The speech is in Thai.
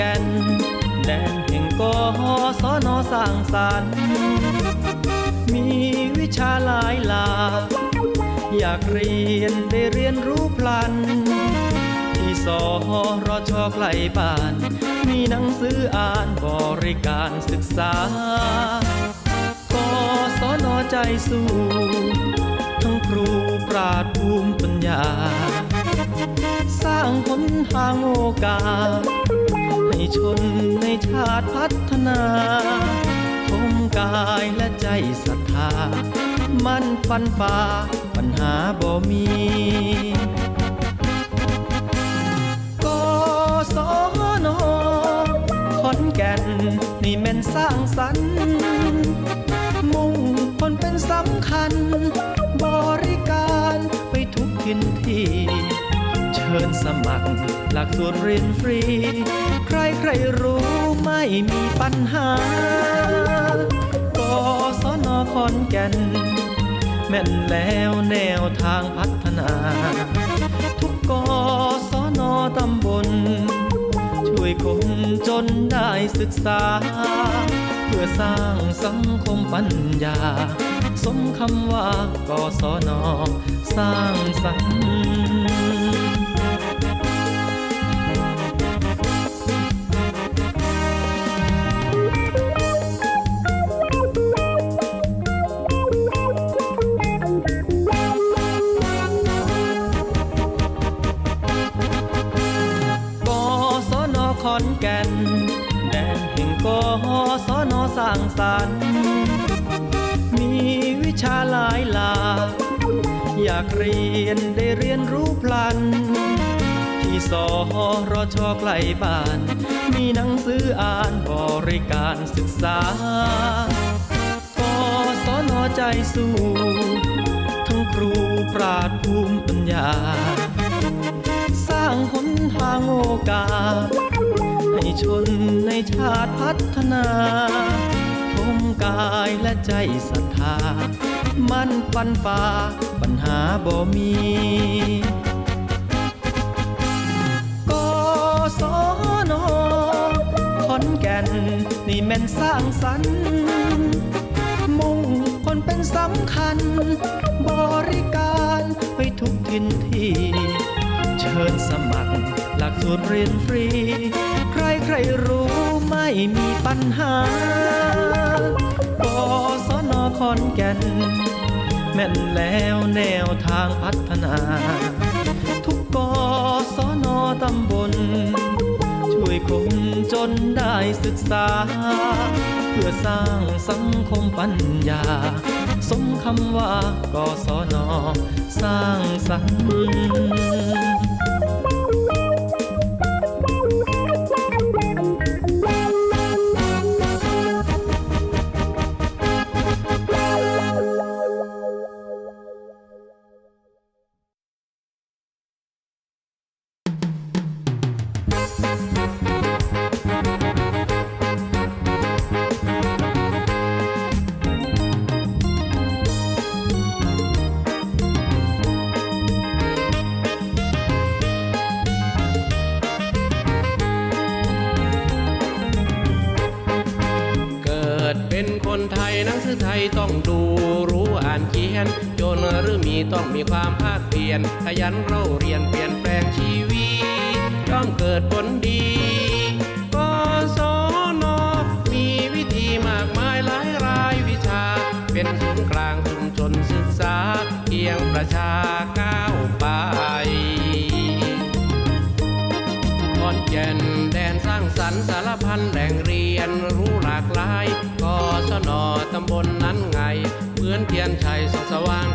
แก่นแดนแห่งกอนอสร้างสรรค์ มีวิชาหลายหลากอยากเรียนได้เรียนรู้พลัน ที่สอรอชอไกลบ้าน มีหนังสืออ่านบริการศึกษากอสอนอใจสู้ ทั้งครูปราดภูมิปัญญา สร้างคนทางโอกาส ชนในชาติพัฒนาทมกายและใจศรัทธา มันฟันฝ่าปัญหาบ่มีกศนขอนแก่นนี่แม่นสร้างสรรค์ มุ่งคนเป็นสำคัญ บริการไปทุกทินที่ เชิญสมัครหลักสูตรเรียนฟรี ใครรู้ไม่มีปัญหากศนขอนแก่น แม่นแล้วแนวทางพัฒนา ทุกกศนตำบล ช่วยคนจนได้ศึกษา เพื่อสร้างสังคมปัญญา สมคำว่ากศนสร้างสรรค์ อนแก่น แดนแห่งกศนสร้างสรรค์มีวิชาหลายหลากอยากเรียนได้เรียนรู้พลัน ที่สอรอชใกล้บ้าน มีหนังสืออ่านบริการศึกษากศนใจสู้ทั้งครูปราดภูมิปัญญา สร้างหนทางโอกาส ชนในชาติพัฒนาทมกายและใจศรัทธา มันฟันฝ่าปัญหาบ่มีกศนขอนแก่นนี่แม่นสร้างสรรค์มุ่งคนเป็นสำคัญ บริการไปทุกทินที่ ชิญสมัคร หลักสูตรเรียนฟรี ใครใครรู้ไม่มีปัญหากศนคอนแก่น แม่นแล้วแนวทางพัฒนา ทุกกศนตำบล จนได้ศึกษา เพื่อสร้างสังคมปัญญา สมคำว่ากศน สร้างสรรค์ หนังสือไทยต้องดูรู้อ่านเขียน จนหรือมีต้องมีความภาคเพียรขยันเราเรียนเปลี่ยนแปลงชีวิตย่อมเกิดผลดีกศนมีวิธีมากมายหลายรายวิชา เป็นศูนย์กลางชุมชนศึกษาเพียงประชาก้าวไปขอนแก่นางสรรค์สารพันแหล่งเรียนรู้หลากหลายกศนตำบลนนั้นไงเหมือนเทียนชัยส่องสว่าง